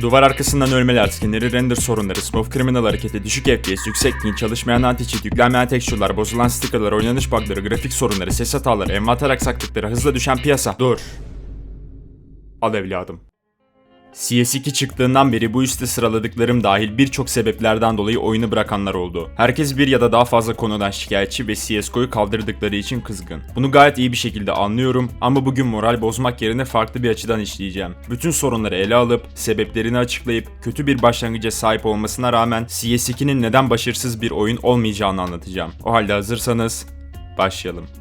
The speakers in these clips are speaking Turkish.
Duvar arkasından ölmeler, skinleri, render sorunları, smooth criminal hareketi, düşük FPS, yüksek ping, çalışmayan anti-cheat, yüklenmeyen tekstürler, bozulan stickerlar, oynanış bugları, grafik sorunları, ses hataları, envanter aksaklıkları, hızla düşen piyasa. Dur. Al evladım. CS2 çıktığından beri bu üstte sıraladıklarım dahil birçok sebeplerden dolayı oyunu bırakanlar oldu. Herkes bir ya da daha fazla konudan şikayetçi ve CSGO'yu kaldırdıkları için kızgın. Bunu gayet iyi bir şekilde anlıyorum ama bugün moral bozmak yerine farklı bir açıdan işleyeceğim. Bütün sorunları ele alıp, sebeplerini açıklayıp, kötü bir başlangıca sahip olmasına rağmen CS2'nin neden başarısız bir oyun olmayacağını anlatacağım. O halde hazırsanız başlayalım.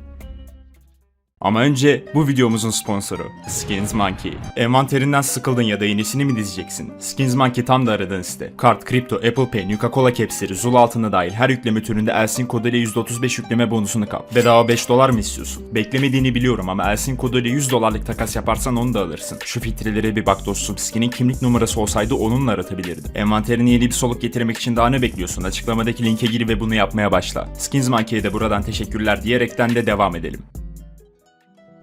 Ama önce bu videomuzun sponsoru Skins Monkey. Envanterinden sıkıldın ya da yenisini mi dizeceksin? Skins Monkey tam da aradığın site. Kart, kripto, Apple Pay, Nuka-Cola capsleri, Zul altına dahil her yükleme türünde Elsin koduyla %35 yükleme bonusunu kap. Bedava 5 dolar mı istiyorsun? Beklemediğini biliyorum ama Elsin koduyla 100 dolarlık takas yaparsan onu da alırsın. Şu filtrelere bir bak dostum. Skinin kimlik numarası olsaydı onunla aratabilirdin. Envanterini yeni bir soluk getirmek için daha ne bekliyorsun? Açıklamadaki linke gir ve bunu yapmaya başla. Skins Monkey'e de buradan teşekkürler diyerekten de devam edelim.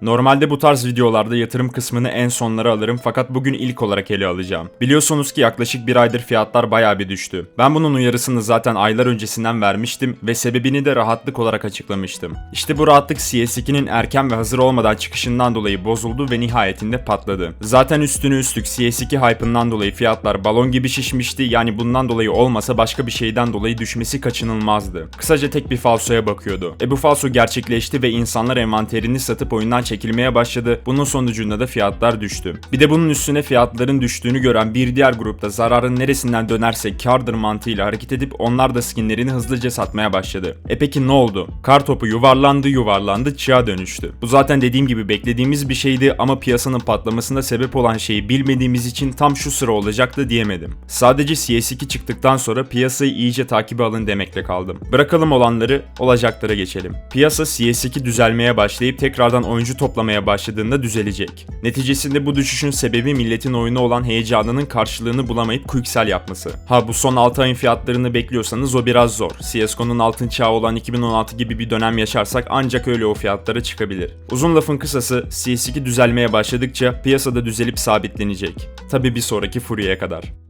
Normalde bu tarz videolarda yatırım kısmını en sonlara alırım fakat bugün ilk olarak ele alacağım. Biliyorsunuz ki yaklaşık bir aydır fiyatlar bayağı bir düştü. Ben bunun uyarısını zaten aylar öncesinden vermiştim ve sebebini de rahatlık olarak açıklamıştım. İşte bu rahatlık CS2'nin erken ve hazır olmadan çıkışından dolayı bozuldu ve nihayetinde patladı. Zaten üstüne üstlük CS2 hype'ından dolayı fiyatlar balon gibi şişmişti yani bundan dolayı olmasa başka bir şeyden dolayı düşmesi kaçınılmazdı. Kısaca tek bir falsoya bakıyordu. E bu falso gerçekleşti ve insanlar envanterini satıp oyundan çekilmeye başladı. Bunun sonucunda da fiyatlar düştü. Bir de bunun üstüne fiyatların düştüğünü gören bir diğer grupta zararın neresinden dönerse kardır mantığıyla hareket edip onlar da skinlerini hızlıca satmaya başladı. E peki ne oldu? Kar topu yuvarlandı yuvarlandı çığa dönüştü. Bu zaten dediğim gibi beklediğimiz bir şeydi ama piyasanın patlamasına sebep olan şeyi bilmediğimiz için tam şu sıra olacaktı diyemedim. Sadece CS2 çıktıktan sonra piyasayı iyice takibe alın demekle kaldım. Bırakalım olanları olacaklara geçelim. Piyasa CS2 düzelmeye başlayıp tekrardan oyuncu toplamaya başladığında düzelecek. Neticesinde bu düşüşün sebebi milletin oyuna olan heyecanının karşılığını bulamayıp quicksell yapması. Ha bu son 6 ayın fiyatlarını bekliyorsanız o biraz zor. CSGO'nun altın çağı olan 2016 gibi bir dönem yaşarsak ancak öyle o fiyatlara çıkabilir. Uzun lafın kısası CS2 düzelmeye başladıkça piyasada düzelip sabitlenecek. Tabi bir sonraki furyaya kadar.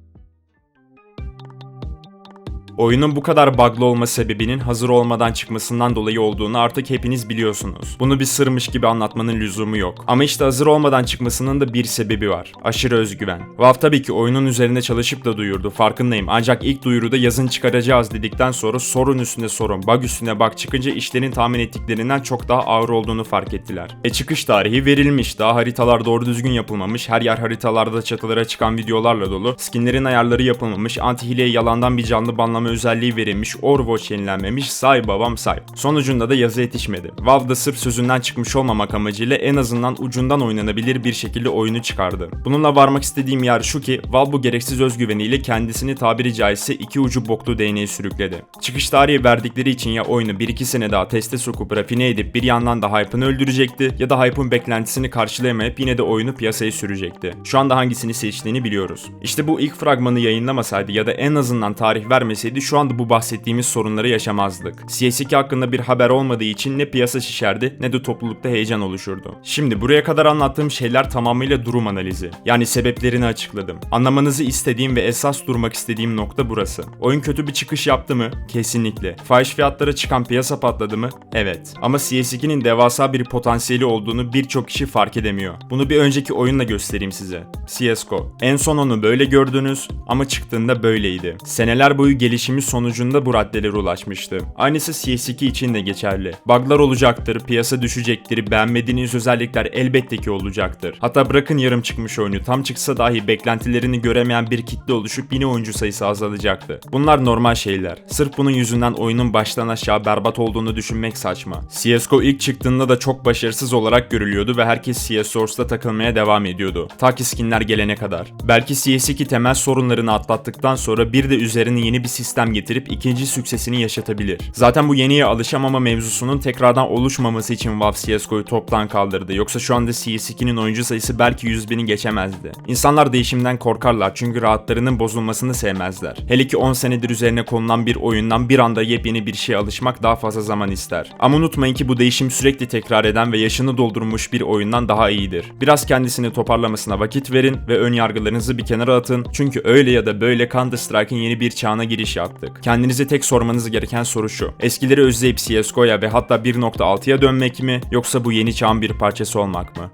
Oyunun bu kadar bug'lı olma sebebinin hazır olmadan çıkmasından dolayı olduğunu artık hepiniz biliyorsunuz. Bunu bir sırmış gibi anlatmanın lüzumu yok. Ama işte hazır olmadan çıkmasının da bir sebebi var. Aşırı özgüven. Valve tabii ki oyunun üzerine çalışıp da duyurdu farkındayım. Ancak ilk duyuruda yazın çıkaracağız dedikten sonra sorun üstüne sorun, bug üstüne bug çıkınca işlerin tahmin ettiklerinden çok daha ağır olduğunu fark ettiler. E çıkış tarihi verilmiş. Daha haritalar doğru düzgün yapılmamış. Her yer haritalarda çatılara çıkan videolarla dolu. Skinlerin ayarları yapılmamış. Anti hileye yalandan bir canlı banlama özelliği verilmiş. Overwatch yenilenmemiş. Say babam say. Sonucunda da yazı yetişmedi. Valve da sırf sözünden çıkmış olmamak amacıyla en azından ucundan oynanabilir bir şekilde oyunu çıkardı. Bununla varmak istediğim yer şu ki Valve bu gereksiz özgüveniyle kendisini tabiri caizse iki ucu boklu değneğe sürükledi. Çıkış tarihi verdikleri için ya oyunu 1-2 sene daha teste sokup rafine edip bir yandan da hype'ını öldürecekti ya da hype'ın beklentisini karşılayamayıp yine de oyunu piyasaya sürecekti. Şu anda hangisini seçtiğini biliyoruz. İşte bu ilk fragmanı yayınlamasaydı ya da en azından tarih vermeseydi şu anda bu bahsettiğimiz sorunları yaşamazdık. CS2 hakkında bir haber olmadığı için ne piyasa şişerdi ne de toplulukta heyecan oluşurdu. Şimdi buraya kadar anlattığım şeyler tamamıyla durum analizi. Yani sebeplerini açıkladım. Anlamanızı istediğim ve esas durmak istediğim nokta burası. Oyun kötü bir çıkış yaptı mı? Kesinlikle. Fahiş fiyatlara çıkan piyasa patladı mı? Evet. Ama CS2'nin devasa bir potansiyeli olduğunu birçok kişi fark edemiyor. Bunu bir önceki oyunla göstereyim size. CSGO. En son onu böyle gördünüz ama çıktığında böyleydi. Seneler boyu gelişimi sonucunda bu raddelere ulaşmıştı. Aynısı CS2 için de geçerli. Bug'lar olacaktır, piyasa düşecektir, beğenmediğiniz özellikler elbette ki olacaktır. Hatta bırakın yarım çıkmış oyunu tam çıksa dahi beklentilerini göremeyen bir kitle oluşup yine oyuncu sayısı azalacaktı. Bunlar normal şeyler. Sırf bunun yüzünden oyunun baştan aşağı berbat olduğunu düşünmek saçma. CSGO ilk çıktığında da çok başarısız olarak görülüyordu ve herkes CS Source'da takılmaya devam ediyordu. Ta ki skinler gelene kadar. Belki CS2 temel sorunlarını atlattıktan sonra bir de üzerine yeni bir sistem sistem getirip ikinci süksesini yaşatabilir. Zaten bu yeniye alışamama mevzusunun tekrardan oluşmaması için WoW CSGO'yu toptan kaldırdı. Yoksa şu anda CS2'nin oyuncu sayısı belki 100 bini geçemezdi. İnsanlar değişimden korkarlar çünkü rahatlarının bozulmasını sevmezler. Hele ki 10 senedir üzerine konulan bir oyundan bir anda yepyeni bir şeye alışmak daha fazla zaman ister. Ama unutmayın ki bu değişim sürekli tekrar eden ve yaşını doldurmuş bir oyundan daha iyidir. Biraz kendisini toparlamasına vakit verin ve ön yargılarınızı bir kenara atın. Çünkü öyle ya da böyle Counter Strike'ın yeni bir çağına giriş yaptık. Kendinize tek sormanız gereken soru şu. Eskileri özleyip CSGO'ya ve hatta 1.6'ya dönmek mi yoksa bu yeni çağın bir parçası olmak mı?